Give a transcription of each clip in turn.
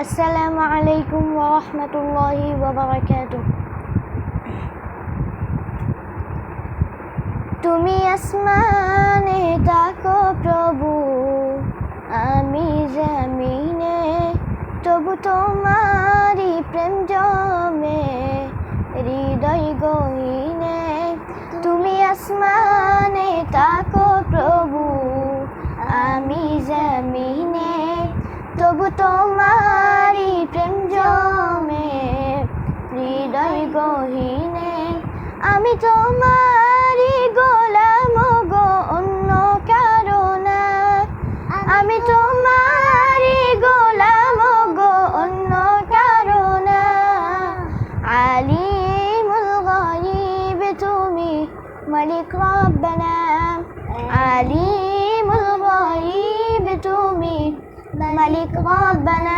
السلام عليكم ورحمة الله وبركاته তুমি আসমানে তাকো প্রভু আমি জমিনে তবু তোমারি প্রেম জমে হৃদয় গহিনে তুমি আসমানে তাকো প্রভু আমি জমিনে তবু তোমারি প্রেম জমে হৃদয় গহিনে, আমি তোমারি গোলাম গো অন্য কারণা। আমি তোমারি গোলাম গো অন্য কারণা। আলিমুল গাইব তুমি মালিক রব্বানা। আলিমুল গাইব তুমি মালিক রব্বানা।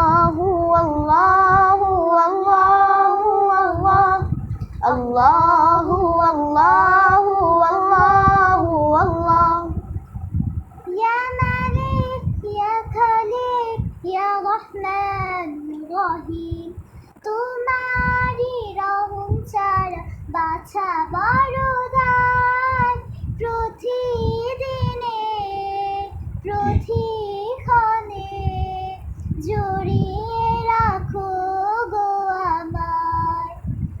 বাছা বড় দায় প্রতিদিনে, প্রতিক্ষণে জড়িয়ে রাখো গো আমার।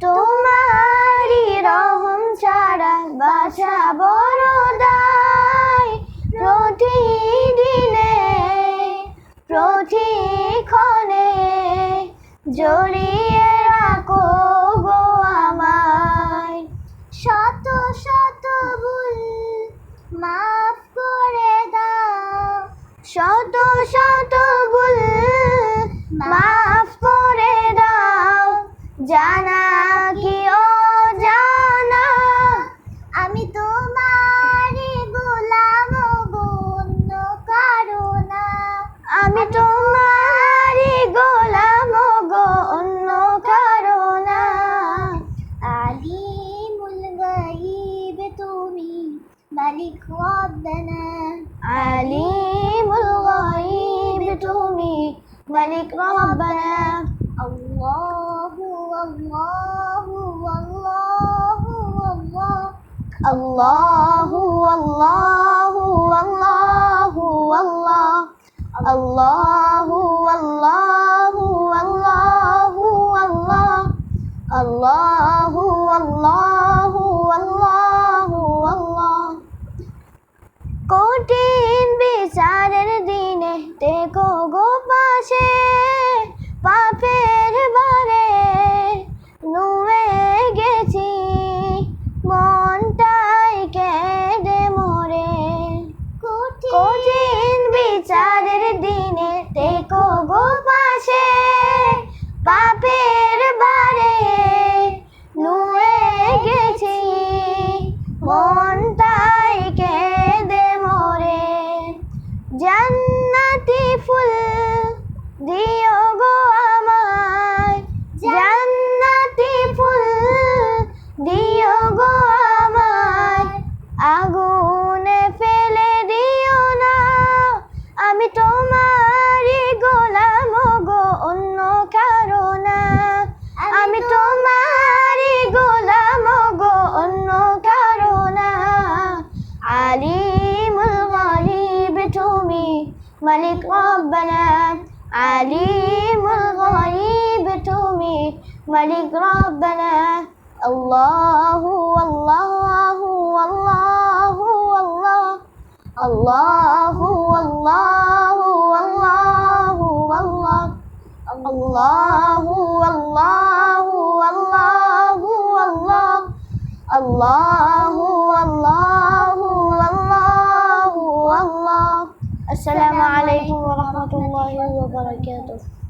তোমারি রহম ছাড়া বাছা বড় দায় প্রতিদিনে, প্রতিক্ষণে জড়িয়ে শত শত ভুল মাফ করে দাও। শত শত ভুল মাফ করে দাও। জানা মালিক রব্বানা আল্লাহু আল্লাহু আল্লাহু আল্লাহ আল্লাহু আল্লাহু আল্লাহু আল্লাহ আল্লাহু আল্লাহু আল্লাহু আল্লাহ আল্লাহু আল্লাহু আল্লাহু আল্লাহ কঠিন বিচারের দিনে বিচারের দিনে দেখো গো পাশে, পাপের বারে নুয়ে গেছি। মনটাই কেঁদে মরে। জান্নাতি ফুল দিও গো আমায়। জান্নাতি ফুল দিও গো আমায়। আগুনে ملك ربنا عليم الغيب تميت. ملك ربنا الله والله والله والله. الله والله والله والله. الله والله والله والله. الله والله والله والله. السلام tú me hablas tú me hablas para